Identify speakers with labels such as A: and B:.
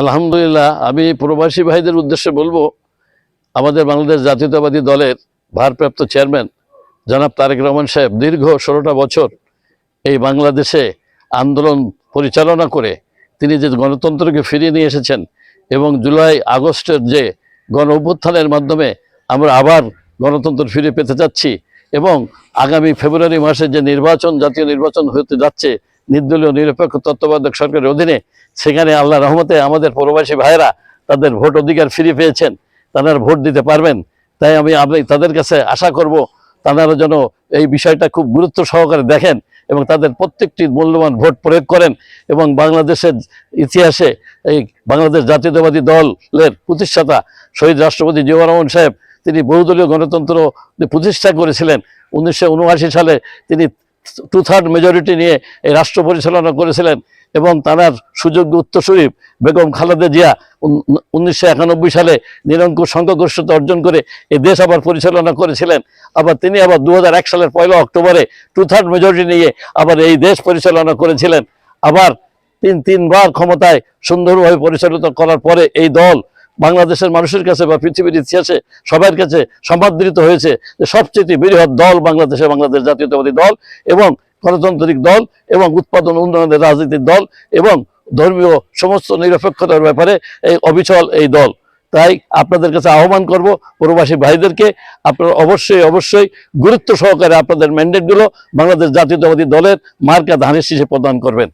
A: আলহামদুলিল্লাহ, আমি প্রবাসী ভাইদের উদ্দেশ্যে বলব, আমাদের বাংলাদেশ জাতীয়তাবাদী দলের ভারপ্রাপ্ত চেয়ারম্যান জনাব তারেক রহমান সাহেব দীর্ঘ ষোলোটা বছর এই বাংলাদেশে আন্দোলন পরিচালনা করে তিনি যে গণতন্ত্রকে ফিরিয়ে নিয়ে এসেছেন এবং জুলাই আগস্টের যে গণ অভ্যুত্থানের মাধ্যমে আমরা আবার গণতন্ত্র ফিরে পেতে যাচ্ছি এবং আগামী ফেব্রুয়ারি মাসে যে নির্বাচন, জাতীয় নির্বাচন হতে যাচ্ছে নির্দলীয়, নিরপেক্ষ তত্ত্বাবধায়ক সরকারের অধীনে সেখানে আল্লাহ রহমতে আমাদের প্রবাসী ভাইয়েরা তাদের ভোট অধিকার ফিরে পেয়েছেন। তারা ভোট দিতে পারবেন। তাই আমি আপনি তাদের কাছে আশা করব তারা যেন এই বিষয়টা খুব গুরুত্ব সহকারে দেখেন এবং তাদের প্রত্যেকটি মূল্যবান ভোট প্রয়োগ করেন এবং বাংলাদেশের ইতিহাসে এই বাংলাদেশ জাতীয়তাবাদী দলের প্রতিষ্ঠাতা শহীদ রাষ্ট্রপতি জিয়াউর রহমান সাহেব, তিনি বহুদলীয় গণতন্ত্র প্রতিষ্ঠা করেছিলেন। উনিশশো উনআশি সালে তিনি টু থার্ড মেজরিটি নিয়ে এই রাষ্ট্র পরিচালনা করেছিলেন এবং তার সুযোগ্য উত্তরসূরি বেগম খালেদা জিয়া উনিশশো একানব্বই সালে নিরঙ্কুশ সংখ্যাগরিষ্ঠতা অর্জন করে এই দেশ আবার পরিচালনা করেছিলেন। আবার তিনি আবার দু হাজার এক সালের পয়লা অক্টোবরে টু থার্ড মেজরিটি নিয়ে আবার এই দেশ পরিচালনা করেছিলেন। আবার তিন, তিনবার ক্ষমতায় সুন্দরভাবে পরিচালিত করার পরে এই দল বাংলাদেশের মানুষের কাছে বা পৃথিবীর ইতিহাসে সবার কাছে সমাদৃত হয়েছে যে সবচেয়ে বৃহৎ দল বাংলাদেশে বাংলাদেশ জাতীয়তাবাদী দল এবং গণতান্ত্রিক দল এবং উৎপাদন উন্নয়নের রাজনীতির দল এবং ধর্মীয় সমস্ত নিরপেক্ষতার ব্যাপারে এই অবিচল এই দল। তাই আপনাদের কাছে আহ্বান করব প্রবাসী ভাইদেরকে, আপনারা অবশ্যই অবশ্যই গুরুত্ব সহকারে আপনাদের ম্যান্ডেটগুলো বাংলাদেশ জাতীয়তাবাদী দলের মার্কা ধানের শীষে প্রদান করবেন।